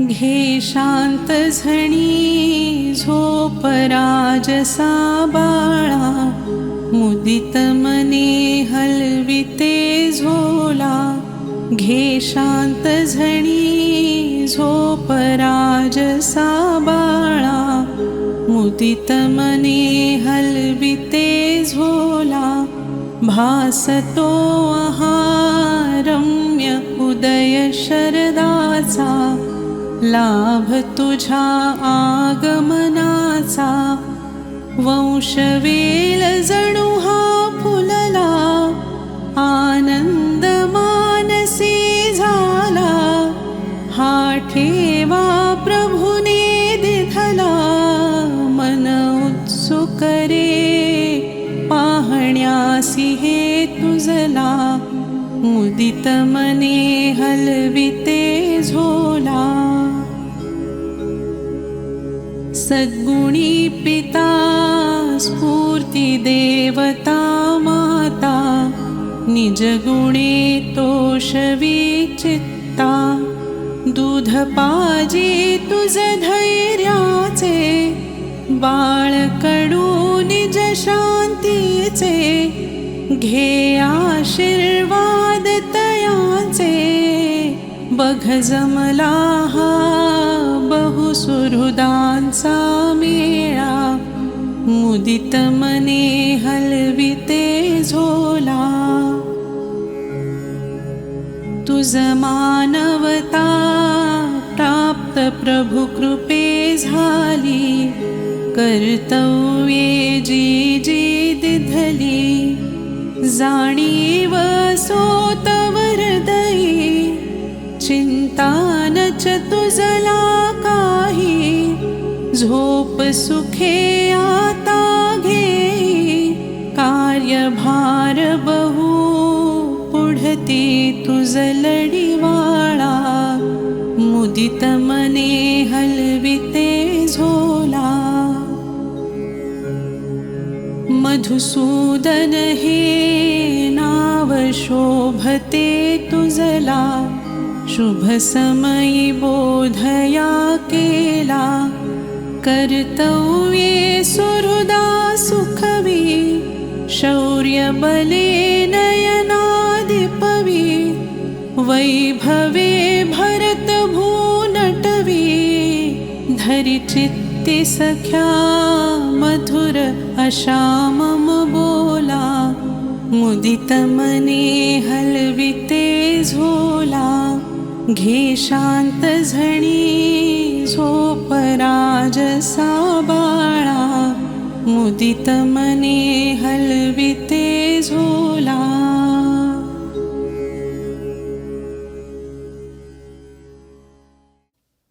घे शांत झणी झोपराजसा बाळा मुदित मने हलविते झोला. घे शांत झणी झोपराजसा बाळा मुदित मने हलविते झोला. भासतो रम्य उदय शरदाचा लाभ तुझा आगमनाचा. वंशवेल जणू हा फुलला आनंद मानसी झाला. हा ठेवा प्रभुने दिधला मन उत्सुक रे पाहण्यासी हे तुझला. मुदित मने हलविते झोला सद्गुणी पिता स्फूर्ति देवता माता निजगुणे तोषवी चित्ता दूध पाजे तुझ धैर्याचे बाळकडू निज शांतीचे घे आशीर्वाद तयाचे बघ जमला मुदित मने हलविते झोला। तुझ मानवता प्राप्त प्रभु कृपे झाली। कर्तव्ये जी जी दिधली। जाणीव सोतवरदयी न च तुझला काही। झोप सुखे आता कार्यभार बहु पुढती तुझ लढीवाळा मुदित मने हलविते झोला. मधुसूदन हे नाव शोभते तुझला शुभ समयी बोधया केला. कर्तव्ये सुहृदा सुखवी शौर्य बले नयनादिपवी वैभवे भरत भूनटवी धरि चित्ति सख्या मधुर अशामम बोला मुदित मने हलविते झोला घे झोपराजसा बाळा मुदित मने हलविते झोला